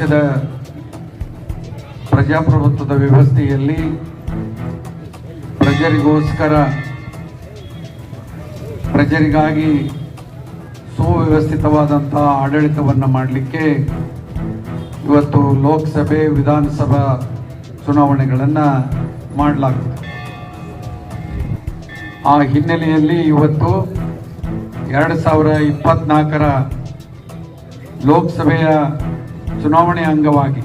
ದೇಶದ ಪ್ರಜಾಪ್ರಭುತ್ವದ ವ್ಯವಸ್ಥೆಯಲ್ಲಿ ಪ್ರಜರಿಗೋಸ್ಕರ, ಪ್ರಜರಿಗಾಗಿ ಸುವ್ಯವಸ್ಥಿತವಾದಂತಹ ಆಡಳಿತವನ್ನು ಮಾಡಲಿಕ್ಕೆ ಇವತ್ತು ಲೋಕಸಭೆ, ವಿಧಾನಸಭಾ ಚುನಾವಣೆಗಳನ್ನು ಮಾಡಲಾಗುತ್ತೆ ಆ ಹಿನ್ನೆಲೆಯಲ್ಲಿ ಇವತ್ತು ಎರಡು ಸಾವಿರ ಇಪ್ಪತ್ನಾಲ್ಕರ ಲೋಕಸಭೆಯ ಚುನಾವಣೆ ಅಂಗವಾಗಿ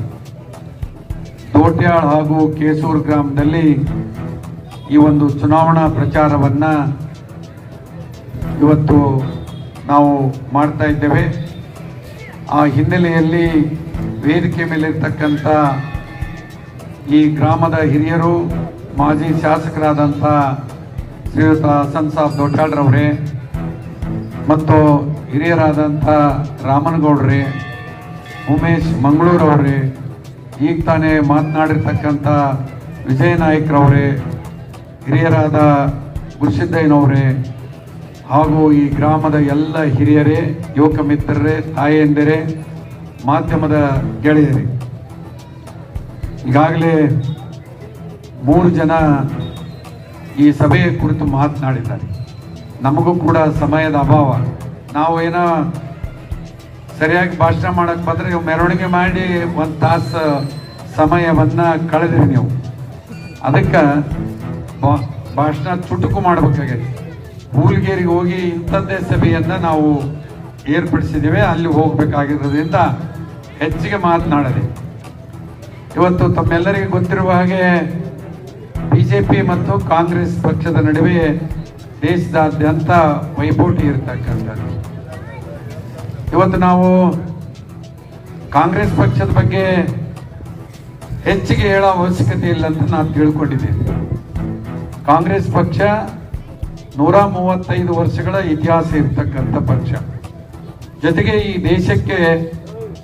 ದೋಟ್ಯಾಳ್ ಹಾಗೂ ಕೇಸೂರು ಗ್ರಾಮದಲ್ಲಿ ಈ ಒಂದು ಚುನಾವಣಾ ಪ್ರಚಾರವನ್ನು ಇವತ್ತು ನಾವು ಮಾಡ್ತಾ ಇದ್ದೇವೆ. ಆ ಹಿನ್ನೆಲೆಯಲ್ಲಿ ವೇದಿಕೆ ಮೇಲಿರ್ತಕ್ಕಂಥ ಈ ಗ್ರಾಮದ ಹಿರಿಯರು, ಮಾಜಿ ಶಾಸಕರಾದಂಥ ಶ್ರೀಯುತ ಹಸನ್ ಸಾಬ್ ದೊಡ್ಡಾಳ್ರವರೇ, ಮತ್ತು ಹಿರಿಯರಾದಂಥ ರಾಮನಗೌಡ್ರೆ ಉಮೇಶ್ ಮಂಗಳೂರವ್ರಿ, ಈಗ ತಾನೇ ಮಾತನಾಡಿರ್ತಕ್ಕಂಥ ವಿಜಯ ನಾಯ್ಕರವರೇ, ಹಿರಿಯರಾದ ಗುರುಸಿದ್ದಯ್ಯನವರೇ, ಹಾಗೂ ಈ ಗ್ರಾಮದ ಎಲ್ಲ ಹಿರಿಯರೇ, ಯುವಕ ಮಿತ್ರರೇ ತಾಯಿಯಂದಿರೇ ಮಾಧ್ಯಮದ ಗೆಳೆಯರೇ. ಈಗಾಗಲೇ ಮೂರು ಜನ ಈ ಸಭೆಯ ಕುರಿತು ಮಾತನಾಡಿದ್ದಾರೆ. ನಮಗೂ ಕೂಡ ಸಮಯದ ಅಭಾವ. ನಾವು ಏನೋ ಸರಿಯಾಗಿ ಭಾಷಣ ಮಾಡಕ್ ಬಂದ್ರೆ ನೀವು ಮೆರವಣಿಗೆ ಮಾಡಿ ಒಂದು ತಾಸು ಸಮಯವನ್ನ ಕಳೆದ್ರಿ ನೀವು. ಅದಕ್ಕೆ ಬಾ- ಭಾಷಣ ಚುಟುಕು ಮಾಡಬೇಕಾಗೈತಿ. ಹೂಲ್ಗೇರಿಗೆ ಹೋಗಿ ಇಂಥದ್ದೇ ಸಭೆಯನ್ನ ನಾವು ಏರ್ಪಡಿಸಿದ್ದೇವೆ, ಅಲ್ಲಿ ಹೋಗ್ಬೇಕಾಗಿರೋದ್ರಿಂದ ಹೆಚ್ಚಿಗೆ ಮಾತನಾಡಲಿ. ಇವತ್ತು ತಮ್ಮೆಲ್ಲರಿಗೂ ಗೊತ್ತಿರುವ ಹಾಗೆ ಬಿಜೆಪಿ ಮತ್ತು ಕಾಂಗ್ರೆಸ್ ಪಕ್ಷದ ನಡುವೆ ದೇಶದಾದ್ಯಂತ ವೈಪೋಟಿ ಇರತಕ್ಕಂಥದ್ದು. ಇವತ್ತು ನಾವು ಕಾಂಗ್ರೆಸ್ ಪಕ್ಷದ ಬಗ್ಗೆ ಹೆಚ್ಚಿಗೆ ಹೇಳೋ ಅವಶ್ಯಕತೆ ಇಲ್ಲ ಅಂತ ನಾನು ತಿಳ್ಕೊಂಡಿದ್ದೀನಿ. ಕಾಂಗ್ರೆಸ್ ಪಕ್ಷ ನೂರ ಮೂವತ್ತೈದು ವರ್ಷಗಳ ಇತಿಹಾಸ ಇರ್ತಕ್ಕಂಥ ಪಕ್ಷ. ಜೊತೆಗೆ ಈ ದೇಶಕ್ಕೆ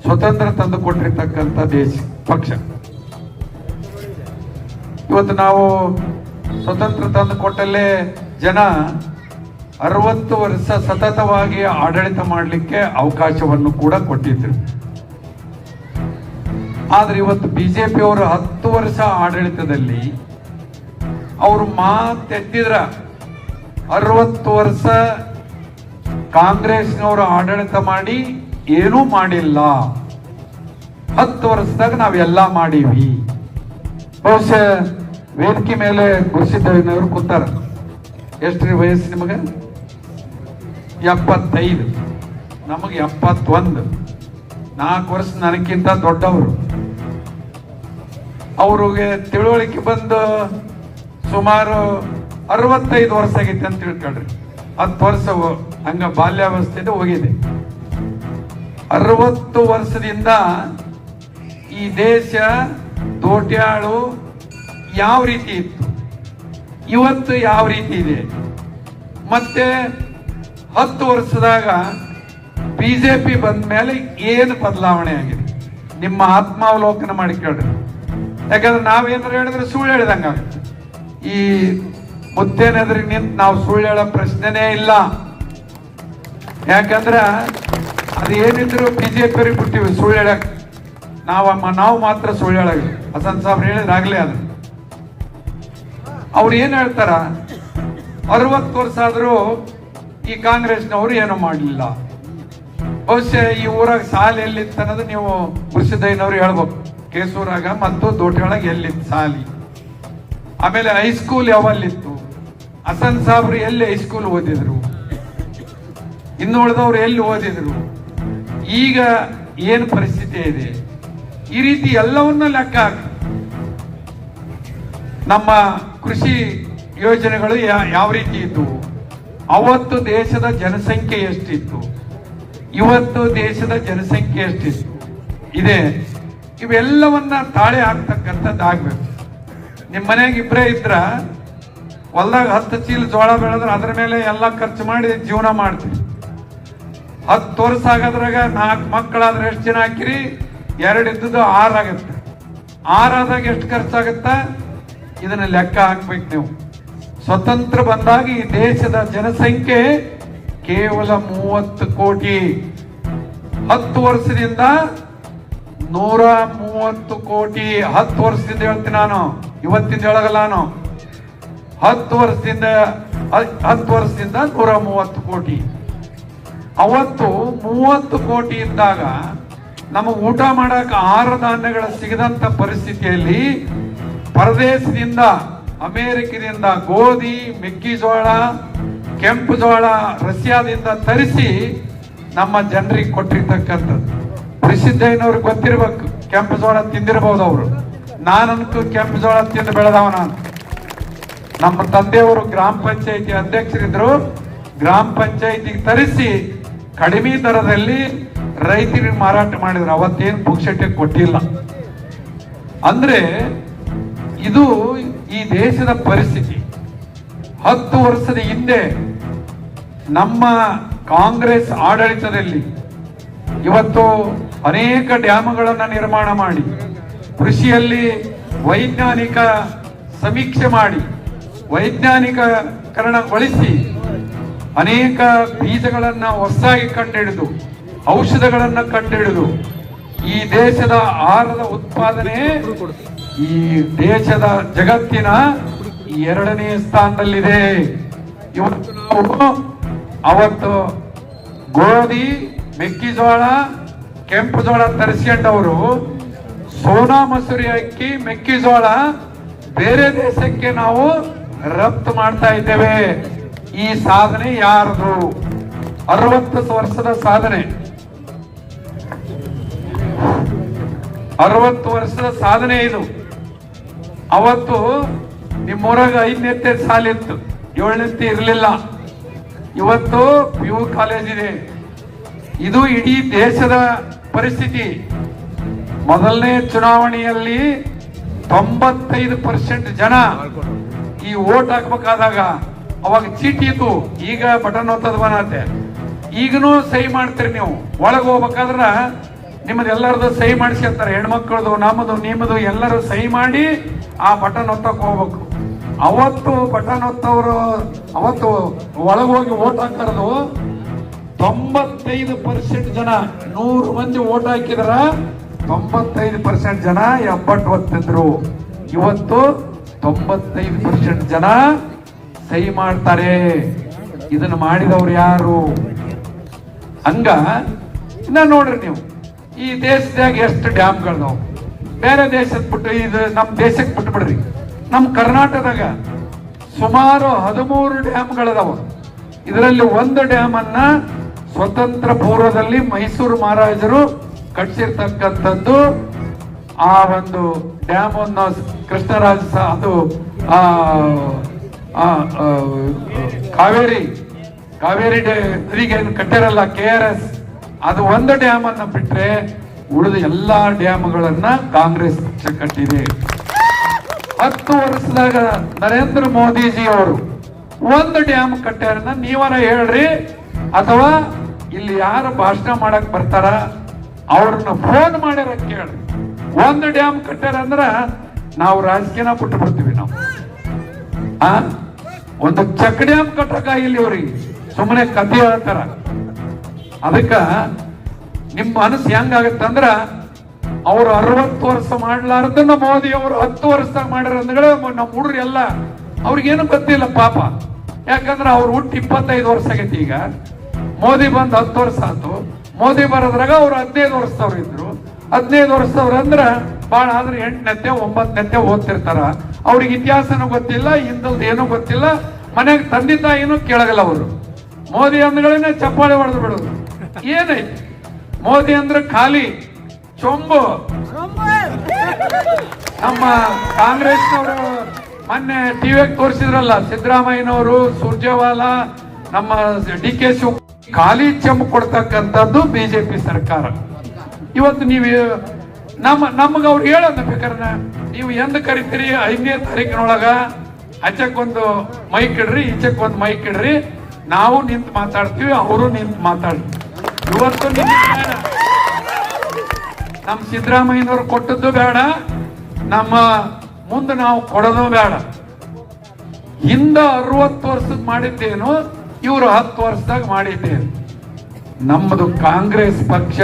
ಸ್ವತಂತ್ರ ತಂದು ಕೊಟ್ಟಿರ್ತಕ್ಕಂಥ ದೇಶ ಪಕ್ಷ. ಇವತ್ತು ನಾವು ಸ್ವತಂತ್ರ ತಂದು ಕೊಟ್ಟಲ್ಲೇ ಜನ ಅರವತ್ತು ವರ್ಷ ಸತತವಾಗಿ ಆಡಳಿತ ಮಾಡಲಿಕ್ಕೆ ಅವಕಾಶವನ್ನು ಕೂಡ ಕೊಟ್ಟಿದ್ರು. ಆದ್ರೆ ಇವತ್ತು ಬಿಜೆಪಿ ಅವರು ಹತ್ತು ವರ್ಷ ಆಡಳಿತದಲ್ಲಿ ಅವರು ಮಾತೆತ್ತಿದ್ರ ಅರವತ್ತು ವರ್ಷ ಕಾಂಗ್ರೆಸ್ನವರು ಆಡಳಿತ ಮಾಡಿ ಏನೂ ಮಾಡಿಲ್ಲ. ಹತ್ತು ವರ್ಷದಾಗ ನಾವೆಲ್ಲ ಮಾಡೀವಿ. ಬಹುಶಃ ವೇದಿಕೆ ಮೇಲೆ ಗುರುಸಿದ್ದಯ್ಯನವರು ಕೂತಾರ. ಎಷ್ಟ್ರಿ ವಯಸ್ಸು ನಿಮಗೆ? ಎಪ್ಪತ್ತೈದು. ನಮಗೆ ಎಪ್ಪತ್ತೊಂದು. ನಾಲ್ಕು ವರ್ಷ ನನಗಿಂತ ದೊಡ್ಡವರು. ಅವ್ರಿಗೆ ತಿಳುವಳಿಕೆ ಬಂದು ಸುಮಾರು ಅರವತ್ತೈದು ವರ್ಷ ಆಗೈತೆ ಅಂತ ತಿಳ್ಕೊಳ್ರಿ ಹತ್ತು ವರ್ಷ ಹಂಗ ಬಾಲ್ಯಾವಸ್ಥೆಯಿಂದ ಹೋಗಿದೆ. ಅರವತ್ತು ವರ್ಷದಿಂದ ಈ ದೇಶ ದೋಟ್ಯಾಳು ಯಾವ ರೀತಿ ಇತ್ತು? ಇವತ್ತು ಯಾವ ರೀತಿ ಇದೆ? ಮತ್ತೆ ಹತ್ತು ವರ್ಷದಾಗ ಬಿ ಜೆ ಪಿ ಬಂದ ಮೇಲೆ ಏನು ಬದಲಾವಣೆ ಆಗಿದೆ? ನಿಮ್ಮ ಆತ್ಮಾವಲೋಕನ ಮಾಡಿ ಕೇಳ್ರಿ. ಯಾಕಂದ್ರೆ ನಾವೇನಾದ್ರು ಹೇಳಿದ್ರೆ ಸುಳ್ಳು ಹೇಳಿದಂಗ ಈ ಮುತ್ತೇನೆದ್ರಿಗೆ ನಿಂತು ನಾವು ಸುಳ್ಳು ಹೇಳೋ ಪ್ರಶ್ನೆನೇ ಇಲ್ಲ. ಯಾಕಂದ್ರೆ ಅದು ಏನಿದ್ರು ಬಿಜೆಪಿ ಬಿಟ್ಟಿವಿ ಸುಳ್ಳು ಹೇಳಕ್ಕೆ. ನಾವ ನಾವು ಮಾತ್ರ ಸುಳ್ಳು ಹೇಳಕ್ ಹಸನ್ ಸಾಬ್ರು ಹೇಳಿದ್ರಾಗಲೇ ಅದು. ಅವ್ರು ಏನು ಹೇಳ್ತಾರ? ಅರವತ್ತು ವರ್ಷ ಆದ್ರೂ ಈ ಕಾಂಗ್ರೆಸ್ನವರು ಏನು ಮಾಡಲಿಲ್ಲ. ಬಹುಶಃ ಈ ಊರಾಗ ಸಾಲ ಎಲ್ಲಿತ್ತು ಅನ್ನೋದು ನೀವು ಕೃಷಿದಯ್ಯನವ್ರು ಹೇಳ್ಬೇಕು. ಕೇಸೂರಾಗ ಮತ್ತು ದೋಟಿಯೊಳಗೆ ಎಲ್ಲಿತ್ತು ಸಾಲಿ? ಆಮೇಲೆ ಹೈಸ್ಕೂಲ್ ಯಾವಲ್ಲಿತ್ತು? ಹಸನ್ ಸಾಬ್ರು ಎಲ್ಲಿ ಹೈಸ್ಕೂಲ್ ಓದಿದ್ರು? ಇನ್ನು ಉಳಿದವ್ರು ಎಲ್ಲಿ ಓದಿದ್ರು? ಈಗ ಏನು ಪರಿಸ್ಥಿತಿ ಇದೆ? ಈ ರೀತಿ ಎಲ್ಲವನ್ನ ಲೆಕ್ಕ ಹಾಕಿ. ನಮ್ಮ ಕೃಷಿ ಯೋಜನೆಗಳು ಯಾವ ರೀತಿ ಇತ್ತು ಅವತ್ತು ದೇಶದ ಜನಸಂಖ್ಯೆ ಎಷ್ಟಿತ್ತು? ಇವತ್ತು ದೇಶದ ಜನಸಂಖ್ಯೆ ಎಷ್ಟಿತ್ತು? ಇದೆ. ಇವೆಲ್ಲವನ್ನ ತಾಳೆ ಆಗ್ಬೇಕು. ನಿಮ್ಮ ಮನೆಯಾಗ ಇಬ್ಬರೇ ಇದ್ರ, ಹೊಲ್ದಾಗ ಹತ್ತು ಚೀಲ ಜೋಳ ಬೆಳೆದ್ರೆ ಅದ್ರ ಮೇಲೆ ಎಲ್ಲ ಖರ್ಚು ಮಾಡಿ ಜೀವನ ಮಾಡ್ತೀವಿ ಹತ್ತು ವರ್ಷ ನಾಲ್ಕು ಮಕ್ಕಳಾದ್ರೆ ಎಷ್ಟು ಜನ ಹಾಕಿರಿ? ಎರಡು ಇದ್ದದ್ದು ಆರು ಆಗತ್ತೆ. ಆರಾದಾಗ ಎಷ್ಟು ಖರ್ಚಾಗತ್ತ? ಇದನ್ನ ಲೆಕ್ಕ ಹಾಕ್ಬೇಕು ನೀವು. ಸ್ವತಂತ್ರ ಬಂದಾಗ ಈ ದೇಶದ ಜನಸಂಖ್ಯೆ ಕೇವಲ ಮೂವತ್ತು ಕೋಟಿ. ಹತ್ತು ವರ್ಷದಿಂದ ನೂರ ಮೂವತ್ತು ಕೋಟಿ. ಹತ್ತು ವರ್ಷದಿಂದ ಹೇಳ್ತೀನಿ ನಾನು, ಇವತ್ತಿಂದ ಹೇಳಗಲ್ಲ ನಾನು. ಹತ್ತು ವರ್ಷದಿಂದ ಹತ್ತು ವರ್ಷದಿಂದ ನೂರ ಮೂವತ್ತು ಕೋಟಿ. ಅವತ್ತು ಮೂವತ್ತು ಕೋಟಿ ಇದ್ದಾಗ ನಮಗೆ ಊಟ ಮಾಡಕ್ಕೆ ಆಹಾರ ಧಾನ್ಯಗಳು ಸಿಗದಂತ ಪರಿಸ್ಥಿತಿಯಲ್ಲಿ ಪರದೇಶದಿಂದ ಅಮೇರಿಕದಿಂದ ಗೋಧಿ ಮೆಕ್ಕೆಜೋಳ ಕೆಂಪು ಜೋಳ ರಷ್ಯಾದಿಂದ ತರಿಸಿ ನಮ್ಮ ಜನರಿಗೆ ಕೊಟ್ಟಿರ್ತಕ್ಕಂಥದ್ದು. ಪ್ರಸಿದ್ಧಯ್ಯನವ್ರಿಗೆ ಗೊತ್ತಿರ್ಬೇಕು, ಕೆಂಪು ಜೋಳ ತಿಂದಿರ್ಬೋದು ಅವರು. ನಾನಂತೂ ಕೆಂಪು ಜೋಳ ತಿಂದು ಬೆಳೆದವ ನಾನು ನಮ್ಮ ತಂದೆಯವರು ಗ್ರಾಮ ಪಂಚಾಯಿತಿ ಅಧ್ಯಕ್ಷರಿದ್ರು. ಗ್ರಾಮ ಪಂಚಾಯಿತಿಗೆ ತರಿಸಿ ಕಡಿಮೆ ದರದಲ್ಲಿ ರೈತರಿಗೆ ಮಾರಾಟ ಮಾಡಿದ್ರು. ಅವತ್ತೇನು ಪುಕ್ಷಟೆ ಕೊಟ್ಟಿಲ್ಲ. ಅಂದ್ರೆ ಇದು ಈ ದೇಶದ ಪರಿಸ್ಥಿತಿ ಹತ್ತು ವರ್ಷದ ಹಿಂದೆ ನಮ್ಮ ಕಾಂಗ್ರೆಸ್ ಆಡಳಿತದಲ್ಲಿ ಇವತ್ತು ಅನೇಕ ಡ್ಯಾಮ್ಗಳನ್ನು ನಿರ್ಮಾಣ ಮಾಡಿ, ಕೃಷಿಯಲ್ಲಿ ವೈಜ್ಞಾನಿಕ ಸಮೀಕ್ಷೆ ಮಾಡಿ ವೈಜ್ಞಾನಿಕರಣಗೊಳಿಸಿ ಅನೇಕ ಬೀಜಗಳನ್ನು ಹೊಸದಾಗಿ ಕಂಡುಹಿಡಿದು ಔಷಧಗಳನ್ನು ಕಂಡುಹಿಡಿದು ಈ ದೇಶದ ಆಹಾರದ ಉತ್ಪಾದನೆ ಈ ದೇಶದ ಜಗತ್ತಿನ ಎರಡನೇ ಸ್ಥಾನದಲ್ಲಿದೆ. ಇವತ್ತು ನಾವು ಅವತ್ತು ಗೋಧಿ, ಮೆಕ್ಕೆಜೋಳ, ಕೆಂಪು ಜೋಳ ತರಿಸ್ಕೊಂಡವರು, ಸೋನಾ ಮಸೂರಿ ಅಕ್ಕಿ, ಮೆಕ್ಕೆಜೋಳ ಬೇರೆ ದೇಶಕ್ಕೆ ನಾವು ರಫ್ತು ಮಾಡ್ತಾ ಇದ್ದೇವೆ. ಈ ಸಾಧನೆ ಯಾರದು? ಅರವತ್ತು ವರ್ಷದ ಸಾಧನೆ. ಅರವತ್ತು ವರ್ಷದ ಸಾಧನೆ ಇದು. ಅವತ್ತು ನಿಮ್ಮೂರಾಗ ಐದನೇತ್ತೆ ಸಾಲಿತ್ತು ಏಳನೇತ್ತೆ ಇರಲಿಲ್ಲ. ಇವತ್ತು ಪಿ ಯು ಕಾಲೇಜ್ ಇದೆ. ಇದು ಇಡೀ ದೇಶದ ಪರಿಸ್ಥಿತಿ. ಮೊದಲನೇ ಚುನಾವಣೆಯಲ್ಲಿ ತೊಂಬತ್ತೈದು ಪರ್ಸೆಂಟ್ ಜನ ಈ ಓಟ್ ಹಾಕ್ಬೇಕಾದಾಗ ಅವಾಗ ಚೀಟಿ ಇತ್ತು. ಈಗ ಬಟನ್ ಒತ್ತದ ಬನ್ನತ್ತೆ ಈಗನೂ ಸಹಿ ಮಾಡ್ತೀರಿ ನೀವು. ಒಳಗೆ ಹೋಗ್ಬೇಕಾದ್ರ ನಿಮ್ಮದೆಲ್ಲರದು ಸಹಿ ಮಾಡಿಸ್ಕೊಂತಾರೆ ಹೆಣ್ಮಕ್ಳದು, ನಮ್ಮದು, ನಿಮ್ಮದು ಎಲ್ಲರೂ ಸಹಿ ಮಾಡಿ ಆ ಬಟನ್ ಒತ್ತಕ್ಕೆ ಹೋಗ್ಬೇಕು. ಅವತ್ತು ಬಟನ್ ಒತ್ತವರು ಅವತ್ತು ಒಳಗೆ ಹೋಗಿ ಓಟ್ ಹಾಕರೋದು ತೊಂಬತ್ತೈದು ಪರ್ಸೆಂಟ್ ಜನ, ನೂರು ಮಂದಿ ಓಟ್ ಹಾಕಿದ್ರ, ತೊಂಬತ್ತೈದು ಪರ್ಸೆಂಟ್ ಜನ ಎಂಬತ್ ಒತ್ತಿದ್ರು. ಇವತ್ತು ತೊಂಬತ್ತೈದು ಪರ್ಸೆಂಟ್ ಜನ ಸಹಿ ಮಾಡ್ತಾರೆ. ಇದನ್ನ ಮಾಡಿದವ್ರು ಯಾರು? ಹಂಗ, ಇನ್ನ ನೋಡ್ರಿ ನೀವು, ಈ ದೇಶದಾಗ ಎಷ್ಟು ಡ್ಯಾಮ್ಗಳದಾವ ಬೇರೆ ದೇಶದ ಬಿಟ್ಟು ಇದು ನಮ್ಮ ದೇಶಕ್ಕೆ ಬಿಟ್ಟು ಬಿಡ್ರಿ. ನಮ್ಮ ಕರ್ನಾಟಕದಾಗ ಸುಮಾರು ಹದಿಮೂರು ಡ್ಯಾಮ್ಗಳದಾವ. ಇದರಲ್ಲಿ ಒಂದು ಡ್ಯಾಮ್ ಅನ್ನ ಸ್ವತಂತ್ರ ಪೂರ್ವದಲ್ಲಿ ಮೈಸೂರು ಮಹಾರಾಜರು ಕಟ್ಟಿಸಿರ್ತಕ್ಕಂಥದ್ದು ಆ ಒಂದು ಡ್ಯಾಮ್ ಅನ್ನು ಕೃಷ್ಣರಾಜ ಅದು ಕಾವೇರಿ ಕಾವೇರಿ ನದಿಗೆ ಕಟ್ಟಿರಲ್ಲ, ಕೆ ಆರ್ ಎಸ್. ಅದು ಒಂದು ಡ್ಯಾಮ್ ಅನ್ನ ಬಿಟ್ರೆ ಉಳಿದ ಎಲ್ಲಾ ಡ್ಯಾಮ್ಗಳನ್ನ ಕಾಂಗ್ರೆಸ್ ಪಕ್ಷ ಕಟ್ಟಿದೆ ಹತ್ತು ವರ್ಷದಾಗ ನರೇಂದ್ರ ಮೋದಿಜಿ ಅವರು ಒಂದು ಡ್ಯಾಮ್ ಕಟ್ಟ್ಯಾರನ್ನ ನೀವರ ಹೇಳ್ರಿ, ಅಥವಾ ಇಲ್ಲಿ ಯಾರು ಭಾಷಣ ಮಾಡಕ್ ಬರ್ತಾರ, ಅವ್ರನ್ನ ಫೋನ್ ಮಾಡ್ಯಾರ ಕೇಳ್ರಿ. ಒಂದು ಡ್ಯಾಮ್ ಕಟ್ಟ್ಯಾರ ಅಂದ್ರ ನಾವು ರಾಜಕೀಯನ ಬಿಟ್ಟು ಬಿಡ್ತೀವಿ ನಾವು. ಆ? ಒಂದು ಚಕ್ ಡ್ಯಾಮ್ ಕಟ್ಟಕ್ಕಾಗಿಲ್ಲ ಇವ್ರಿಗೆ ಸುಮ್ಮನೆ ಕಥೆ ಹೇಳ್ತಾರ. ಅದಕ್ಕ ನಿಮ್ಮ ಮನಸ್ಸು ಹೆಂಗಾಗತ್ತಂದ್ರ ಅವ್ರು ಅರವತ್ತು ವರ್ಷ ಮಾಡ್ಲಾರ್ದನ್ನ ಮೋದಿ ಅವರು ಹತ್ತು ವರ್ಷದಾಗ ಮಾಡ್ಯಾರ ಅಂದ್ರೆ ನಮ್ಮ ಹುಡುಗ್ರು ಎಲ್ಲ ಅವ್ರಿಗೇನು ಗೊತ್ತಿಲ್ಲ ಪಾಪ. ಯಾಕಂದ್ರೆ ಅವ್ರು ಹುಟ್ಟು ಇಪ್ಪತ್ತೈದು ವರ್ಷ ಆಗೈತಿ ಈಗ. ಮೋದಿ ಬಂದು ಹತ್ತು ವರ್ಷ ಆತು. ಮೋದಿ ಬರೋದ್ರಾಗ ಅವ್ರು ಹದಿನೈದು ವರ್ಷದವ್ರು ಇದ್ರು. ಹದಿನೈದು ವರ್ಷದವ್ರು ಅಂದ್ರೆ ಭಾಳ ಆದ್ರೆ ಎಂಟನೇತ್ತೆ ಒಂಬತ್ತನೇತ್ತೆ ಓದ್ತಿರ್ತಾರ. ಅವ್ರಿಗೆ ಇತಿಹಾಸನೂ ಗೊತ್ತಿಲ್ಲ ಹಿಂದಲ್ದು ಏನೂ ಗೊತ್ತಿಲ್ಲ. ಮನೆಗೆ ತಂದೆ ತಾಯಿನೂ ಕೇಳಗಲ್ಲ ಅವರು. ಮೋದಿ ಅಂದ್ಗಳೇನೆ ಚಪ್ಪಾಳೆ ಹೊಡೆದು ಬಿಡೋದು. ಏನೈತಿ ಮೋದಿ ಅಂದ್ರೆ ಖಾಲಿ ಚೊಂಬು. ನಮ್ಮ ಕಾಂಗ್ರೆಸ್ನವರು ಮೊನ್ನೆ ಟಿವಿಯಾಗ ತೋರಿಸಿದ್ರಲ್ಲ ಸಿದ್ದರಾಮಯ್ಯನವರು ಸುರ್ಜೇವಾಲ ನಮ್ಮ ಡಿ ಕೆ ಶಿವ ಖಾಲಿ ಚೆಂಬು ಕೊಡ್ತಕ್ಕಂಥದ್ದು ಬಿಜೆಪಿ ಸರ್ಕಾರ. ಇವತ್ತು ನೀವು ನಮ್ಮ ನಮ್ಗೆ ಅವ್ರು ಹೇಳೋದು ಬೇಕಾದ್ರೆ ನೀವು ಎಂದ ಕರಿತೀರಿ ಐದನೇ ತಾರೀಕಿನೊಳಗ ಆಚೆಕ್ಕೊಂದು ಮೈಕ್ ಇಡ್ರಿ ಒಂದು ಮೈಕ್ ಇಡ್ರಿ. ನಾವು ನಿಂತು ಮಾತಾಡ್ತೀವಿ ಅವರು ನಿಂತು ಮಾತಾಡ್ರಿ ಇವತ್ತು. ನಮ್ಮ ಸಿದ್ದರಾಮಯ್ಯನವ್ರು ಕೊಟ್ಟದ್ದು ಬೇಡ. ನಮ್ಮ ಮುಂದೆ ನಾವು ಕೊಡೋದು ಬೇಡ. ಹಿಂದ ಅರವತ್ತು ವರ್ಷದ ಮಾಡಿದ್ದೇನು, ಇವರು ಹತ್ತು ವರ್ಷದಾಗ ಮಾಡಿದ್ದೇನು. ನಮ್ಮದು ಕಾಂಗ್ರೆಸ್ ಪಕ್ಷ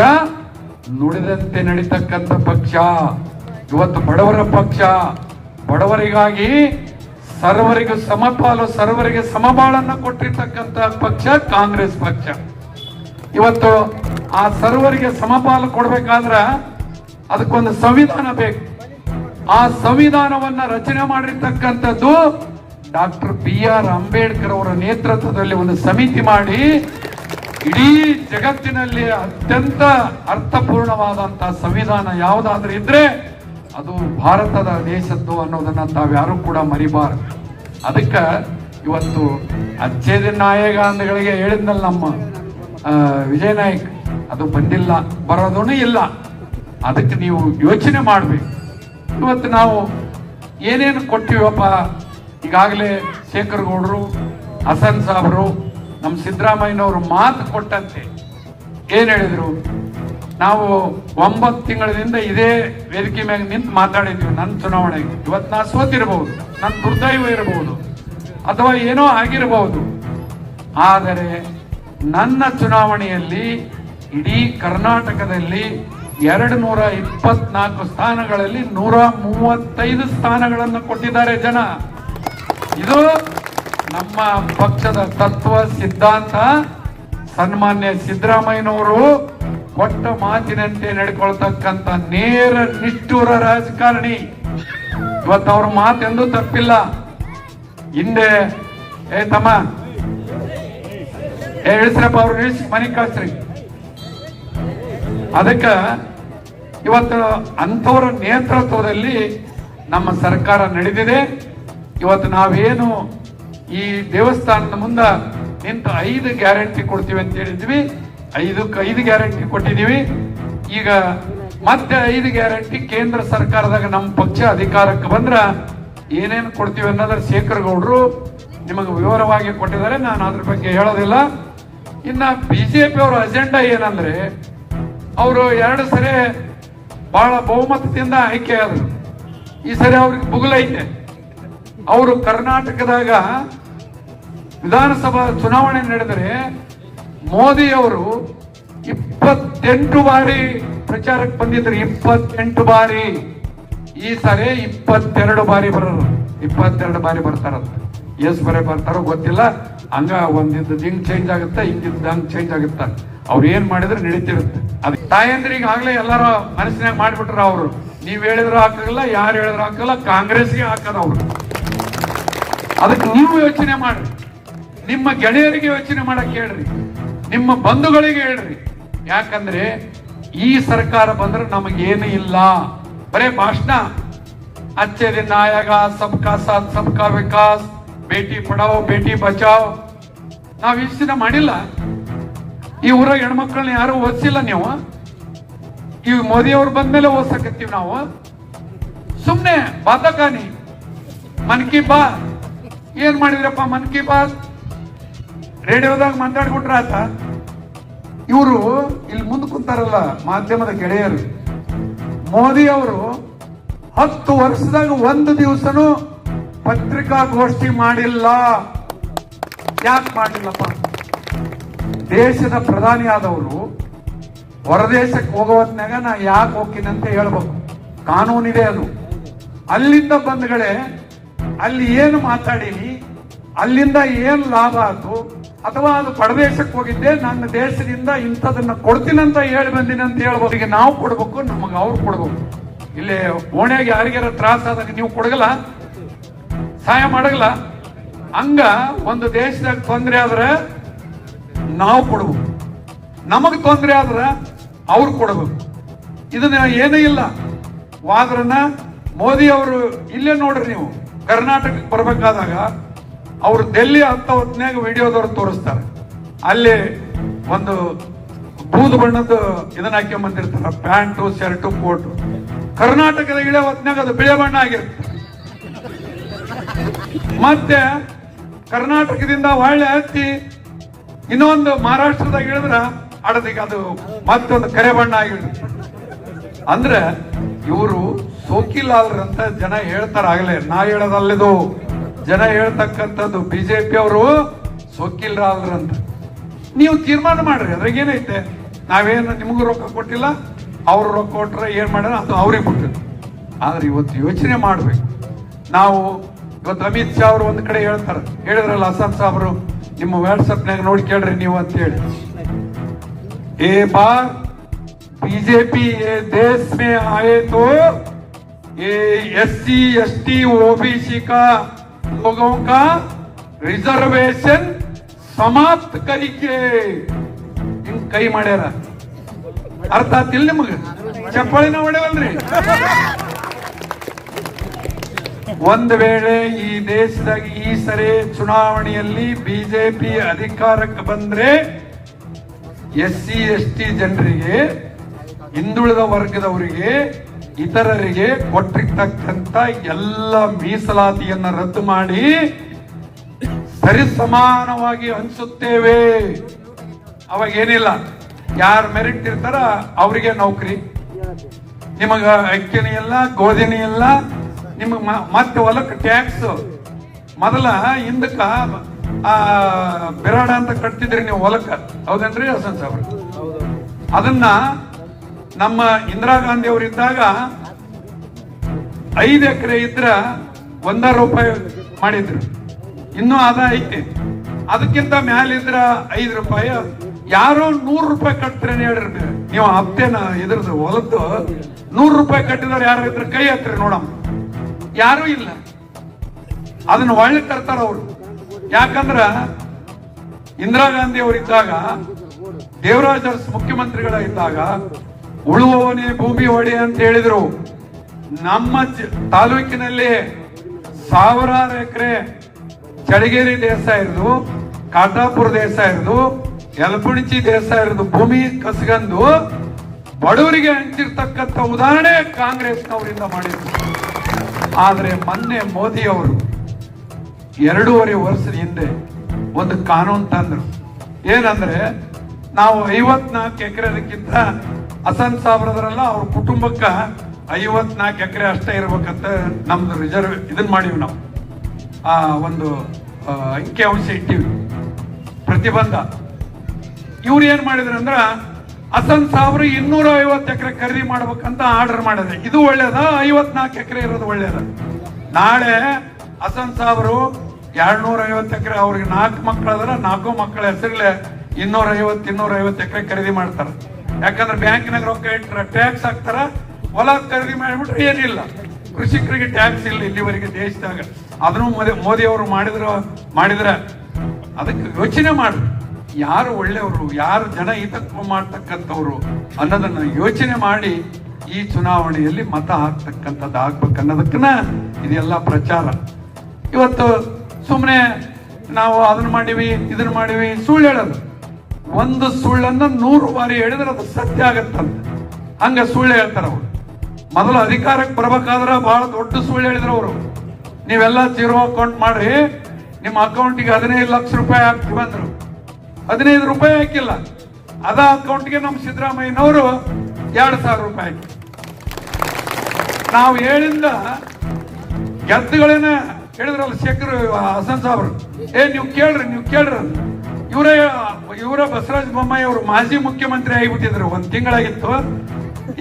ನುಡಿದಂತೆ ನಡೀತಕ್ಕಂಥ ಪಕ್ಷ. ಇವತ್ತು ಬಡವರ ಪಕ್ಷ. ಬಡವರಿಗಾಗಿ ಸರ್ವರಿಗೂ ಸಮಪಾಲು, ಸರ್ವರಿಗೆ ಸಮಬಾಳನ್ನು ಕೊಟ್ಟಿರ್ತಕ್ಕಂಥ ಪಕ್ಷ ಕಾಂಗ್ರೆಸ್ ಪಕ್ಷ. ಇವತ್ತು ಆ ಸರ್ವರಿಗೆ ಸಮಪಾಲು ಕೊಡ್ಬೇಕಾದ್ರ ಅದಕ್ಕೊಂದು ಸಂವಿಧಾನ ಬೇಕು. ಆ ಸಂವಿಧಾನವನ್ನ ರಚನೆ ಮಾಡಿರ್ತಕ್ಕಂಥದ್ದು ಡಾಕ್ಟರ್ ಬಿ ಆರ್ ಅಂಬೇಡ್ಕರ್ ಅವರ ನೇತೃತ್ವದಲ್ಲಿ ಒಂದು ಸಮಿತಿ ಮಾಡಿ ಇಡೀ ಜಗತ್ತಿನಲ್ಲಿ ಅತ್ಯಂತ ಅರ್ಥಪೂರ್ಣವಾದಂತಹ ಸಂವಿಧಾನ ಯಾವುದಾದ್ರೂ ಇದ್ರೆ ಅದು ಭಾರತದ ದೇಶದ್ದು ಅನ್ನೋದನ್ನ ತಾವ್ಯಾರು ಕೂಡ ಮರಿಬಾರದು. ಅದಕ್ಕೆ ಇವತ್ತು ಅಚ್ಚೇದಿನ ನಾಯಗಾಂಧಗಳಿಗೆ ಹೇಳಿದ್ನಲ್ಲ ನಮ್ಮ ಆ, ವಿಜಯ ಅದು ಬಂದಿಲ್ಲ ಬರೋದೂ ಇಲ್ಲ. ಅದಕ್ಕೆ ನೀವು ಯೋಚನೆ ಮಾಡಬೇಕು. ಇವತ್ತು ನಾವು ಏನೇನು ಕೊಟ್ಟಿವಪ್ಪ? ಈಗಾಗಲೇ ಶೇಖರ್ಗೌಡರು ಹಸನ್ ಸಾಬ್ರು ನಮ್ಮ ಸಿದ್ದರಾಮಯ್ಯನವರು ಮಾತು ಕೊಟ್ಟಂತೆ. ಏನು ಹೇಳಿದರು? ನಾವು ಒಂಬತ್ತು ತಿಂಗಳಿಂದ ಇದೇ ವೇದಿಕೆ ಮ್ಯಾಗ ನಿಂತು ಮಾತಾಡಿದ್ವಿ ನನ್ನ ಚುನಾವಣೆಗೆ ಇವತ್ತು ನಾ ಸೋತಿರಬಹುದು ನನ್ನ ದುರ್ದೈವ ಇರಬಹುದು ಅಥವಾ ಏನೋ ಆಗಿರಬಹುದು ಆದರೆ ನನ್ನ ಚುನಾವಣೆಯಲ್ಲಿ ಇಡೀ ಕರ್ನಾಟಕದಲ್ಲಿ ಎರಡು ನೂರ ಇಪ್ಪತ್ನಾಲ್ಕು ಸ್ಥಾನಗಳಲ್ಲಿ ನೂರ ಮೂವತ್ತೈದು ಸ್ಥಾನಗಳನ್ನು ಕೊಟ್ಟಿದ್ದಾರೆ ಜನ. ಇದು ನಮ್ಮ ಪಕ್ಷದ ತತ್ವ, ಸಿದ್ಧಾಂತ. ಸನ್ಮಾನ್ಯ ಸಿದ್ದರಾಮಯ್ಯನವರು ಕೊಟ್ಟ ಮಾತಿನಂತೆ ನಡ್ಕೊಳ್ತಕ್ಕಂಥ ನೇರ ನಿಷ್ಠುರ ರಾಜಕಾರಣಿ. ಇವತ್ತು ಅವ್ರ ಮಾತೆಂದೂ ತಪ್ಪಿಲ್ಲ. ಹಿಂದೆ, ಏ ತಮ್ಮ ಏ ಇಳಿಸ್ರಪ್ಪ ಅವ್ರು ಇಳಿಸಿ ಮನೆಗೆ ಕಳಿಸ್ರಿ. ಅದಕ್ಕೆ ಇವತ್ತು ಅಂಥವ್ರ ನೇತೃತ್ವದಲ್ಲಿ ನಮ್ಮ ಸರ್ಕಾರ ನಡೆದಿದೆ. ಇವತ್ತು ನಾವೇನು ಈ ದೇವಸ್ಥಾನದ ಮುಂದ ನಿಂತು ಐದು ಗ್ಯಾರಂಟಿ ಕೊಡ್ತೀವಿ ಅಂತ ಹೇಳಿದ್ವಿ. ಐದಕ್ಕೆ ಐದು ಗ್ಯಾರಂಟಿ ಕೊಟ್ಟಿದ್ದೀವಿ. ಈಗ ಮತ್ತೆ ಐದು ಗ್ಯಾರಂಟಿ ಕೇಂದ್ರ ಸರ್ಕಾರದಾಗ ನಮ್ಮ ಪಕ್ಷ ಅಧಿಕಾರಕ್ಕೆ ಬಂದ್ರ ಏನೇನು ಕೊಡ್ತೀವಿ ಅನ್ನೋದ್ರ ಶೇಖರ್ ಗೌಡರು ನಿಮಗೆ ವಿವರವಾಗಿ ಕೊಟ್ಟಿದ್ದಾರೆ. ನಾನು ಅದ್ರ ಬಗ್ಗೆ ಹೇಳೋದಿಲ್ಲ. ಇನ್ನ ಬಿಜೆಪಿ ಅವರ ಅಜೆಂಡಾ ಏನಂದ್ರೆ, ಅವರು ಎರಡು ಸರಿ ಬಹಳ ಬಹುಮತದಿಂದ ಆಯ್ಕೆ ಆದರು. ಈ ಸರಿ ಅವ್ರಿಗೆ ಬುಗುಲೈತೆ. ಅವರು ಕರ್ನಾಟಕದಾಗ ವಿಧಾನಸಭಾ ಚುನಾವಣೆ ನಡೆದರೆ ಮೋದಿ ಅವರು ಇಪ್ಪತ್ತೆಂಟು ಬಾರಿ ಪ್ರಚಾರಕ್ಕೆ ಬಂದಿದ್ರು. ಇಪ್ಪತ್ತೆಂಟು ಬಾರಿ. ಈ ಸರಿ ಇಪ್ಪತ್ತೆರಡು ಬಾರಿ ಬರೋರು. ಇಪ್ಪತ್ತೆರಡು ಬಾರಿ ಬರ್ತಾರಂತ. ಎಸ್ ಬರೇ ಬರ್ತಾರೋ ಗೊತ್ತಿಲ್ಲ. ಹಂಗ ಒಂದಿದ್ದು ಹಿಂಗ್ ಚೇಂಜ್ ಆಗುತ್ತೆ? ಹಿಂಗಿದ್ದು ಹಂಗ್ ಚೇಂಜ್ ಆಗುತ್ತ? ಅವ್ರು ಏನ್ ಮಾಡಿದ್ರೆ ನಡೀತಿರುತ್ತೆ. ಅದ್ ತಾಯಂದ್ರಿಗೆ ಆಗ್ಲೇ ಎಲ್ಲಾರ ಮನಸ್ಸಿನಾಗ ಮಾಡ್ಬಿಟ್ರ ಅವರು. ನೀವ್ ಹೇಳಿದ್ರು ಹಾಕಲ್ಲ, ಯಾರು ಹೇಳಿದ್ರು ಹಾಕಲ್ಲ ಕಾಂಗ್ರೆಸ್ಗೆ ಹಾಕದ ಅವ್ರು. ಅದಕ್ಕೆ ನೀವು ಯೋಚನೆ ಮಾಡ್ರಿ. ನಿಮ್ಮ ಗೆಳೆಯರಿಗೆ ಯೋಚನೆ ಮಾಡಕ್ ಹೇಳ್ರಿ. ನಿಮ್ಮ ಬಂಧುಗಳಿಗೆ ಹೇಳ್ರಿ. ಯಾಕಂದ್ರೆ ಈ ಸರ್ಕಾರ ಬಂದ್ರೆ ನಮಗೇನು ಇಲ್ಲ. ಬರೇ ಭಾಷಣ. ಅಚ್ಚೆ ಆಯಾಗ ಸಬ್ಕಾ ಸಾಥ್ ಸಬ್ಕಾ ವಿಕಾಸ್. ಬೇಟಿ ಪಡಾವ್ ಬೇಟಿ ಬಚಾವ್. ನಾವು ಇಷ್ಟು ದಿನ ಮಾಡಿಲ್ಲ. ಈ ಊರಾಗ ಹೆಣ್ಮಕ್ಳನ್ನ ಯಾರು ಓದಿಸಿಲ್ಲ ನೀವು. ಈ ಮೋದಿ ಅವ್ರು ಬಂದ್ಮೇಲೆ ಓದ್ಸಕತ್ತೀವಿ ನಾವು. ಸುಮ್ಮನೆ ಬಾತಕಾನಿ. ಮನ್ ಕಿ ಬಾತ್. ಏನ್ ಮಾಡಿದ್ರಪ್ಪ ಮನ್ ಕಿ ಬಾತ್? ರೇಡಿಯೋದಾಗ ಮಾತಾಡ್ಕೊಂಡ್ರ ಆತ. ಇವರು ಇಲ್ಲಿ ಮುಂದೆ ಕುಂತಾರಲ್ಲ ಮಾಧ್ಯಮದ ಗೆಳೆಯರು. ಮೋದಿ ಅವರು ಹತ್ತು ವರ್ಷದಾಗ ಒಂದು ದಿವಸನೂ ಪತ್ರಿಕಾಗೋಷ್ಠಿ ಮಾಡಿಲ್ಲ. ಯಾಕೆ ಮಾಡಿಲ್ಲಪ್ಪ? ದೇಶದ ಪ್ರಧಾನಿ ಆದವರು ಹೊರದೇಶಕ್ಕೆ ಹೋಗೋ ಹೊತ್ನ್ಯಾಗ ನಾ ಯಾಕೆ ಹೋಗ್ತೀನಿ ಅಂತ ಹೇಳ್ಬೇಕು. ಕಾನೂನಿದೆ ಅದು. ಅಲ್ಲಿಂದ ಬಂದ್ಗಳೇ, ಅಲ್ಲಿ ಏನು ಮಾತಾಡೀನಿ, ಅಲ್ಲಿಂದ ಏನು ಲಾಭ ಆಯ್ತು, ಅಥವಾ ಅದು ಪರದೇಶಕ್ಕೆ ಹೋಗಿದ್ದೆ, ನನ್ನ ದೇಶದಿಂದ ಇಂಥದನ್ನ ಕೊಡ್ತೀನಂತ ಹೇಳಿ ಬಂದಿನಿ ಅಂತ ಹೇಳ್ಬೋದು ಈಗ ನಾವು ಕೊಡ್ಬೇಕು, ನಮಗೆ ಅವ್ರು ಕೊಡ್ಬೇಕು. ಇಲ್ಲಿ ಓಣ್ಯಾಗ ಯಾರಿಗಾರ ತ್ರಾಸ ಆದಾಗ ನೀವು ಕೊಡಗಲ್ಲ. ಸಹಾಯ ಮಾಡಲ್ಲ ಹಂಗ ಒಂದು ದೇಶದಾಗ ತೊಂದರೆ ಆದ್ರೆ ನಾವು ಕೊಡ್ಬೇಕು. ನಮಗೆ ತೊಂದರೆ ಆದ್ರೆ ಅವ್ರು ಕೊಡಬೇಕು. ಇದನ್ನ ಏನೂ ಇಲ್ಲ. ವಾದ್ರನ್ನ ಮೋದಿ ಅವರು ಇಲ್ಲೇ ನೋಡ್ರಿ ನೀವು ಕರ್ನಾಟಕಕ್ಕೆ ಬರ್ಬೇಕಾದಾಗ ಅವ್ರು ಡೆಲ್ಲಿ ಹತ್ತ ಹೊತ್ನ್ಯಾಗ ವಿಡಿಯೋದವ್ರು ತೋರಿಸ್ತಾರೆ. ಅಲ್ಲಿ ಒಂದು ಬೂದು ಬಣ್ಣದ ಇದನ್ನ ಹಾಕಿ ಬಂದಿರ್ತಾರ ಪ್ಯಾಂಟು, ಶರ್ಟು, ಕೋಟು. ಕರ್ನಾಟಕದ ಇಳೆ ಹೊತ್ನ್ಯಾಗ ಅದು ಬಿಳೆ ಬಣ್ಣ ಆಗಿರುತ್ತೆ. ಮತ್ತೆ ಕರ್ನಾಟಕದಿಂದ ಒಳ್ಳೆ ಹತ್ತಿ ಇನ್ನೊಂದು ಮಹಾರಾಷ್ಟ್ರದಾಗ ಹೇಳಿದ್ರ ಅಡದಿಗೆ ಅದು ಮತ್ತೊಂದು ಕರೆ ಬಣ್ಣ ಆಗಿರುತ್ತೆ ಅಂದ್ರೆ ಇವರು ಸೋಕಿಲಾಲ್ರಂತ ಜನ ಹೇಳ್ತಾರ ಆಗ್ಲೇ, ನಾ ಹೇಳೋದಲ್ಲಿದು. ಜನ ಹೇಳ್ತಕ್ಕಂಥದ್ದು ಬಿಜೆಪಿ ಅವರು ಸೋಕಿಲ್ರಾಲ್ರಂತ ನೀವು ತೀರ್ಮಾನ ಮಾಡ್ರಿ, ಅದ್ರಾಗ ಏನೈತೆ? ನಾವೇನು ನಿಮಗೂ ರೊಕ್ಕ ಕೊಟ್ಟಿಲ್ಲ, ಅವ್ರು ರೊಕ್ಕ ಕೊಟ್ರೆ ಏನು ಮಾಡ್ಯಾರ? ಅದು ಅವ್ರಿಗೆ ಬಿಟ್ಟದ್ದು ಆದ್ರೆ ಇವತ್ತು ಯೋಚನೆ ಮಾಡಬೇಕು. ನಾವು ಇವತ್ತು ಅಮಿತ್ ಶಾ ಅವರು ಒಂದ್ ಕಡೆ ಹೇಳ್ತಾರೆ ಹೇಳಿದ್ರಲ್ಲ ಅಸ್ಸಾಂ ಸಾಬ್ರು ನಿಮ್ಮ ವಾಟ್ಸಪ್ನಾಗ ನೋಡಿ ಕೇಳ್ರಿ ನೀವು ಅಂತ ಹೇಳಿ ए बार बीजेपी ये देश में आए तो ये S C S T OBC का लोगों का रिजर्वेशन समाप्त करिके ಹಿಂಗ್ ಕೈ ಮಾಡ್ಯಾರ ಅರ್ಥ ಆತಿಲ್ಲ ನಿಮಗ ಚಪ್ಪಾಳಿನ ಹೊಡೆವಲ್ರಿ ಒಂದ್ ವೇಳೆ ಈ ದೇಶದಾಗ ಈ ಸರಿ ಚುನಾವಣೆಯಲ್ಲಿ ಬಿಜೆಪಿ ಅಧಿಕಾರಕ್ಕೆ ಬಂದ್ರೆ ಎಸ್ ಸಿ ಎಸ್ ಟಿ ಜನರಿಗೆ, ಹಿಂದುಳಿದ ವರ್ಗದವರಿಗೆ, ಇತರರಿಗೆ ಕೊಟ್ಟಿರ್ತಕ್ಕಂಥ ಎಲ್ಲ ಮೀಸಲಾತಿಯನ್ನ ರದ್ದು ಮಾಡಿ ಸರಿ ಸಮಾನವಾಗಿ ಹಂಚುತ್ತೇವೆ. ಅವಾಗ ಏನಿಲ್ಲ. ಯಾರು ಮೆರಿಟ್ ಇರ್ತಾರ ಅವರಿಗೆ ನೌಕರಿ. ನಿಮಗ ಅಕ್ಕಿನಿ ಇಲ್ಲ ಗೋಧಿನಿ ಇಲ್ಲ ನಿಮಗ್ ಮ- ಮತ್ತೆ ಹೊಲಕ್ಕೆ ಟ್ಯಾಕ್ಸ್ ಮೊದಲ ಹಿಂದಕ್ಕ, ಆ, ಬಿರಾಡ ಅಂತ ಕಟ್ತಿದ್ರಿ ನೀವು ಹೊಲಕ್ಕ. ಹೌದೇನ್ರಿ ಹಸನ್ ಸಾಬ್ರ ಅದನ್ನ ನಮ್ಮ ಇಂದಿರಾ ಗಾಂಧಿ ಅವರಿದ್ದಾಗ ಐದು ಎಕರೆ ಇದ್ರ ಒಂದಾರು ರೂಪಾಯಿ ಮಾಡಿದ್ರು. ಇನ್ನೂ ಅದ ಐತಿ. ಅದಕ್ಕಿಂತ ಮ್ಯಾಲಿದ್ರ ಐದು ರೂಪಾಯಿ. ಯಾರೋ ನೂರು ರೂಪಾಯಿ ಕಟ್ತೀರೇನು ಹೇಳ್ರಿ ನೀವು. ಹಪ್ತೇನ ಇದ್ರದ್ದು ಹೊಲದ್ದು ನೂರು ರೂಪಾಯಿ ಕಟ್ಟಿದವ್ರು ಯಾರು ಇದ್ರ ಕೈ ಹತ್ತಿರ ನೋಡಮ್ಮ. ಯಾರೂ ಇಲ್ಲ. ಅದನ್ನು ಒಳ್ಳೆ ತರ್ತಾರ ಅವರು. ಯಾಕಂದ್ರ ಇಂದಿರಾ ಗಾಂಧಿ ಅವರಿದ್ದಾಗ ದೇವರಾಜ್ ಮುಖ್ಯಮಂತ್ರಿಗಳ ಮುಖ್ಯಮಂತ್ರಿಗಳಿದ್ದಾಗ ಉಳುವವನೇ ಭೂಮಿ ಒಡೆ ಅಂತ ಹೇಳಿದ್ರು. ನಮ್ಮ ತಾಲೂಕಿನಲ್ಲಿ ಸಾವಿರಾರು ಎಕರೆ ಚಡಗೇರಿ ದೇಸಾಯ ಇರೋದು, ಕಾಟಾಪುರ ದೇಸಾಯ ಇರೋದು ಯಲಪುಣಿಚಿ ದೇಸಾಯ ಇರೋದು, ಭೂಮಿ ಕಸ್ಗಂದು ಬಡವರಿಗೆ ಹಂಚಿರ್ತಕ್ಕಂಥ ಉದಾಹರಣೆ ಕಾಂಗ್ರೆಸ್ನವರಿಂದ ಮಾಡಿದ್ರು. ಆದ್ರೆ ಮೊನ್ನೆ ಮೋದಿ ಅವರು ಎರಡೂವರೆ ವರ್ಷದ ಹಿಂದೆ ಒಂದು ಕಾನೂನು ತಂದರು. ಏನಂದ್ರೆ ನಾವು ಐವತ್ನಾಲ್ಕು ಎಕರೆದಕ್ಕಿಂತ ಹಸನ್ ಸಾಬ್ರದ್ರಲ್ಲ ಅವ್ರ ಕುಟುಂಬಕ್ಕ ಐವತ್ನಾಲ್ಕು ಎಕರೆ ಅಷ್ಟೇ ಇರ್ಬೇಕಂತ ನಮ್ದು ರಿಸರ್ವ್ ಇದನ್ನ ಮಾಡೀವಿ ನಾವು. ಆ ಒಂದು ಅಂಕಿ ಅಂಶ ಇಟ್ಟಿವಿ. ಪ್ರತಿಬಂಧ. ಇವ್ರು ಏನ್ ಮಾಡಿದ್ರು ಅಂದ್ರ ಹಸನ್ ಸಾವಿರ ಇನ್ನೂರ ಐವತ್ತು ಎಕರೆ ಖರೀದಿ ಮಾಡ್ಬೇಕಂತ ಆರ್ಡರ್ ಮಾಡಿದೆ. ಇದು ಒಳ್ಳೇದ? ಐವತ್ನಾಲ್ಕು ಎಕರೆ ಇರೋದು ಒಳ್ಳೇದ? ನಾಳೆ ಹಸನ್ ಸಾವಿರ ಎರಡ್ನೂರ ಐವತ್ತು ಎಕರೆ ಅವ್ರಿಗೆ ನಾಲ್ಕು ಮಕ್ಕಳು ಅದರ ನಾಲ್ಕು ಮಕ್ಕಳ ಹೆಸರಲ್ಲೇ ಇನ್ನೂರ ಐವತ್ತು ಇನ್ನೂರ ಐವತ್ತು ಎಕರೆ ಖರೀದಿ ಮಾಡ್ತಾರೆ. ಯಾಕಂದ್ರೆ ಬ್ಯಾಂಕಿನಾಗ ರೊಕ್ಕ ಇಟ್ಟರೆ ಟ್ಯಾಕ್ಸ್ ಹಾಕ್ತಾರ. ಹೊಲ ಖರೀದಿ ಮಾಡಿಬಿಟ್ರೆ ಏನಿಲ್ಲ. ಕೃಷಿಕರಿಗೆ ಟ್ಯಾಕ್ಸ್ ಇಲ್ಲ ಇಲ್ಲಿವರೆಗೆ ದೇಶದಾಗ. ಅದನ್ನು ಮೋದಿ ಮೋದಿ ಅವರು ಮಾಡಿದ್ರು ಮಾಡಿದ್ರ ಅದಕ್ಕೆ ಯೋಚನೆ ಮಾಡ್ರಿ ಯಾರು ಒಳ್ಳೆಯವರು, ಯಾರು ಜನ ಹಿತತ್ವ ಮಾಡ್ತಕ್ಕಂಥವ್ರು ಅನ್ನೋದನ್ನು ಯೋಚನೆ ಮಾಡಿ ಈ ಚುನಾವಣೆಯಲ್ಲಿ ಮತ ಹಾಕ್ತಕ್ಕಂಥದ್ದು ಆಗ್ಬೇಕು ಅನ್ನೋದಕ್ಕನ ಇದೆಲ್ಲ ಪ್ರಚಾರ. ಇವತ್ತು ಸುಮ್ಮನೆ ನಾವು ಅದನ್ನ ಮಾಡಿವಿ, ಇದನ್ನ ಮಾಡಿವಿ, ಸುಳ್ಳು ಹೇಳೋದು. ಒಂದು ಸುಳ್ಳನ್ನ ನೂರು ಬಾರಿ ಹೇಳಿದ್ರೆ ಅದು ಸತ್ಯ ಆಗತ್ತಂತ. ಹಂಗ ಸುಳ್ಳು ಹೇಳ್ತಾರೆ ಅವರು. ಮೊದಲು ಅಧಿಕಾರಕ್ಕೆ ಬರಬೇಕಾದ್ರೆ ಬಹಳ ದೊಡ್ಡ ಸುಳ್ಳು ಹೇಳಿದ್ರು ಅವರು. ನೀವೆಲ್ಲ ಜೀರೋ ಅಕೌಂಟ್ ಮಾಡ್ರಿ, ನಿಮ್ಮ ಅಕೌಂಟಿಗೆ ಹದಿನೈದು ಲಕ್ಷ ರೂಪಾಯಿ ಹಾಕ್ತೀವಿ ಅಂದ್ರು. ಹದಿನೈದು ರೂಪಾಯಿ ಹಾಕಿಲ್ಲ. ಅದ ಅಕೌಂಟ್ಗೆ ನಮ್ಮ ಸಿದ್ದರಾಮಯ್ಯನವರು ಎರಡು ಸಾವಿರ ರೂಪಾಯಿ ಹಾಕಿ. ನಾವು ಹೇಳಿಂದ ಗೆದ್ದುಗಳೇನ ಹೇಳಿದ್ರಲ್ಲ ಶೇಖರ್ ಹಸನ್ ಸಾಬ್ರು ಏ, ನೀವು ಕೇಳ್ರಿ ನೀವು ಕೇಳ್ರಿ ಇವರೇ, ಇವರ ಬಸವರಾಜ ಬೊಮ್ಮಾಯಿ ಅವರು ಮಾಜಿ ಮುಖ್ಯಮಂತ್ರಿ ಆಗಿಬಿಟ್ಟಿದ್ರು. ಒಂದು ತಿಂಗಳಾಗಿತ್ತು.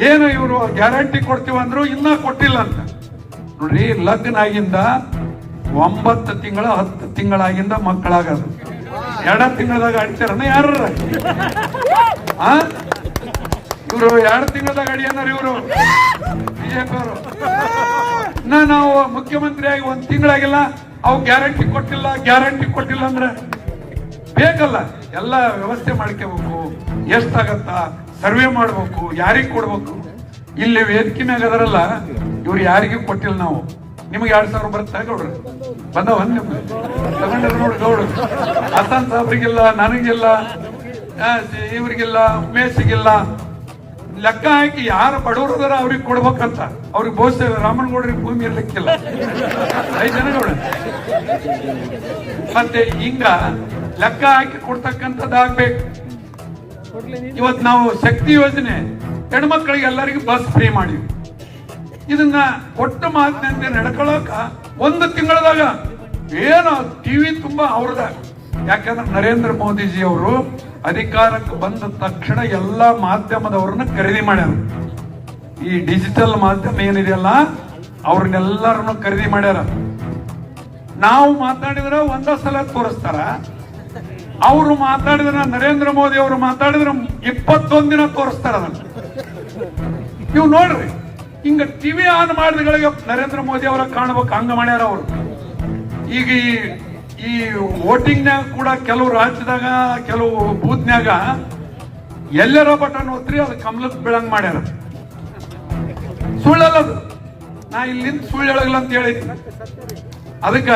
ಏನು ಇವರು ಗ್ಯಾರಂಟಿ ಕೊಡ್ತೀವಿ ಅಂದ್ರು ಇನ್ನ ಕೊಟ್ಟಿಲ್ಲ ಅಂತ. ನೋಡ್ರಿ ಲಗ್ನ ಆಗಿಂದ ಒಂಬತ್ತು ತಿಂಗಳ, ಹತ್ತು ತಿಂಗಳಾಗಿಂದ ಮಕ್ಕಳಾಗದು. ಎರಡ ತಿಂಗಳದಾಗ ಅಡಿತಾರನ ಯಾರ? ಇವರು ಎರಡು ತಿಂಗಳದಾಗ ಅಡಿಯನ್ನಾರ ಇವರು. ಬಿಜೆಪಿ ಅವರು ನಾವು ಮುಖ್ಯಮಂತ್ರಿ ಆಗಿ ಒಂದ್ ತಿಂಗಳಾಗಿಲ್ಲ, ಅವು ಗ್ಯಾರಂಟಿ ಕೊಟ್ಟಿಲ್ಲ ಗ್ಯಾರಂಟಿ ಕೊಟ್ಟಿಲ್ಲ ಅಂದ್ರೆ ಬೇಕಲ್ಲ. ಎಲ್ಲ ವ್ಯವಸ್ಥೆ ಮಾಡ್ಕೋಬೇಕು. ಎಷ್ಟಾಗತ್ತ? ಸರ್ವೆ ಮಾಡ್ಬೇಕು. ಯಾರಿಗೆ ಕೊಡ್ಬೇಕು? ಇಲ್ಲಿ ವೇದಿಕೆ ಮ್ಯಾಗ ಅದರಲ್ಲ, ಇವ್ರು ಯಾರಿಗೂ ಕೊಟ್ಟಿಲ್ಲ ನಾವು. ನಿಮ್ಗೆ ಎರಡ್ ಸಾವಿರ ಬರ್ತಾ ಗೌಡ್ರು? ಬಂದವ ನೋಡು ನೋಡು. ಹಸನ್ ಸಾಬ್ರಿಗಿಲ್ಲ ನನಗಿಲ್ಲ ಇವ್ರಿಗಿಲ್ಲ ಉಮೇಶಿಗಿಲ್ಲ ಲೆಕ್ಕ ಹಾಕಿ ಯಾರು ಬಡವರದಾರ ಅವ್ರಿಗೆ ಕೊಡ್ಬೇಕಂತ. ಅವ್ರಿಗೆ ಬಹುಶಃ ರಾಮನಗೌಡರಿಗೆ ಭೂಮಿ ಇರ್ಲಿಕ್ಕಿಲ್ಲ. ಐದು ಜನಗಳು ಮತ್ತೆ ಹಿಂಗ ಲೆಕ್ಕ ಹಾಕಿ ಕೊಡ್ತಕ್ಕಂಥದ್ದಾಗ್ಬೇಕು. ಇವತ್ತು ನಾವು ಶಕ್ತಿ ಯೋಜನೆ ಹೆಣ್ಮಕ್ಳಿಗೆ ಎಲ್ಲರಿಗೂ ಬಸ್ ಫ್ರೀ ಮಾಡಿವಿ ಇದನ್ನ ಕೊಟ್ಟ ಮಾತಿನಂತೆ ನಡ್ಕೊಳಕ ಒಂದು ತಿಂಗಳದಾಗ ಏನು ಟಿವಿ ತುಂಬಾ ಅವ್ರದ ಯಾಕಂದ್ರೆ ನರೇಂದ್ರ ಮೋದಿಜಿ ಅವರು ಅಧಿಕಾರಕ್ಕೆ ಬಂದ ತಕ್ಷಣ ಎಲ್ಲಾ ಮಾಧ್ಯಮದವ್ರನ್ನ ಖರೀದಿ ಮಾಡ್ಯಾರ. ಈ ಡಿಜಿಟಲ್ ಮಾಧ್ಯಮ ಏನಿದೆಯಲ್ಲ, ಅವ್ರನ್ನೆಲ್ಲರನ್ನು ಖರೀದಿ ಮಾಡ್ಯಾರ. ನಾವು ಮಾತಾಡಿದ್ರೆ ಒಂದ ಸಲ ತೋರಿಸ್ತಾರ. ಅವರು ಮಾತಾಡಿದ್ರೆ ನರೇಂದ್ರ ಮೋದಿ ಅವರು ಮಾತಾಡಿದ್ರೆ ಇಪ್ಪತ್ತೊಂದಿನ ದಿನ ತೋರಿಸ್ತಾರ ನೀವು ನೋಡ್ರಿ. ಹಿಂಗ ಟಿವಿ ಆನ್ ಮಾಡಿದಗಳಿಗೆ ನರೇಂದ್ರ ಮೋದಿ ಅವರ ಕಾಣಬೇಕು ಹಂಗ ಮಾಡ್ಯಾರ ಅವರು ಈಗ ಈ ಈ ವೋಟಿಂಗ್ನಾಗ ಕೂಡ ಕೆಲವು ರಾಜ್ಯದಾಗ, ಕೆಲವು ಬೂತ್ನ್ಯಾಗ ಎಲ್ಲರ ಬಟನ್ ಓದ್ರಿ ಅದು ಕಮಲಕ್ಕೆ ಬೀಳಂಗ್ ಮಾಡ್ಯಾರ. ಸುಳ್ಳಲ್ಲ ಅದು ನಾ ಇಲ್ಲಿಂದ ಸುಳ್ಳು ಹೇಳಲ್ಲ ಅಂತ ಹೇಳಿದ್ವಿ ಅದಕ್ಕ,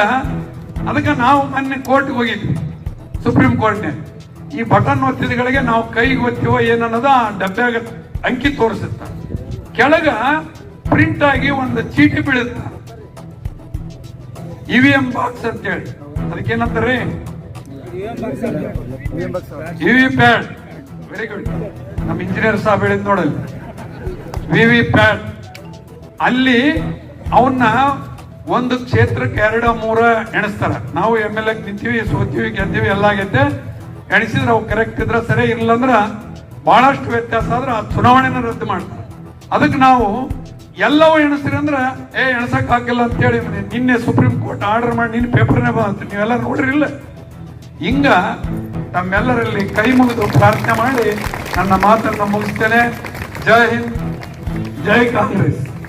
ಅದಕ್ಕೆ ನಾವು ಮೊನ್ನೆ ಕೋರ್ಟ್ಗೆ ಹೋಗಿದ್ವಿ, ಸುಪ್ರೀಂ ಕೋರ್ಟ್ನೆ ಈ ಬಟನ್ ಒತ್ತಿದಗಳಿಗೆ ನಾವು ಕೈಗೆ ಒತ್ತೀವೋ ಏನನ್ನೋದು ಆ ಡಬ್ಬ್ಯಾಗ ಅಂಕಿ ತೋರಿಸುತ್ತ. ಕೆಳಗ ಪ್ರಿಂಟ್ ಆಗಿ ಒಂದು ಚೀಟಿ ಬೀಳುತ್ತ. ಇವಿಎಂ ಎಂ ಬಾಕ್ಸ್ ಅಂತೇಳಿ. ಅದಕ್ಕೇನಂತಾರೆ? ವಿವಿ ಪ್ಯಾಡ್ ವೆರಿ ಗುಡ್ ನಮ್ಮ ಇಂಜಿನಿಯರ್ ಸಾಹೇಬ್ ಹೇಳಿದ್ ನೋಡಲ್ಲ ವಿವಿ ಪ್ಯಾಡ್ ಅಲ್ಲಿ ಅವನ್ನ ಒಂದು ಕ್ಷೇತ್ರಕ್ಕೆ ಎರಡ, ಮೂರ ಎಣಿಸ್ತಾರ. ನಾವು ಎಂ ಎಲ್ ಎ ನಿಂತೀವಿ, ಸೋತೀವಿ, ಗೆದ್ದೀವಿ, ಎಲ್ಲ ಆಗೈತೆ. ಎಣಿಸಿದ್ರೆ ಅವು ಕರೆಕ್ಟ್ ಇದ್ರೆ ಸರಿ ಇಲ್ಲ ಅಂದ್ರೆ ಬಹಳಷ್ಟು ವ್ಯತ್ಯಾಸ ಆದ್ರೆ ಆ ಚುನಾವಣೆನ ರದ್ದು ಮಾಡ್ತಾರೆ. ಅದಕ್ಕೆ ನಾವು ಎಲ್ಲವೂ ಎಣಿಸ್ತೀರಿ ಅಂದ್ರೆ, ಏ, ಎಣಸಕ್ ಆಗಿಲ್ಲ ಅಂತೇಳಿ ನಿನ್ನೆ ಸುಪ್ರೀಂ ಕೋರ್ಟ್ ಆರ್ಡರ್ ಮಾಡಿ ನಿನ್ನ ಪೇಪರ್ನೇ ಬಂತು ನೀವೆಲ್ಲ ನೋಡ್ರಿ ಇಲ್ಲ. ಹಿಂಗ ತಮ್ಮೆಲ್ಲರಲ್ಲಿ ಕೈ ಮುಗಿದು ಪ್ರಾರ್ಥನೆ ಮಾಡಿ ನನ್ನ ಮಾತನ್ನು ಮುಗಿಸ್ತೇನೆ. ಜೈ ಹಿಂದ್, ಜೈ ಕಾಂಗ್ರೆಸ್.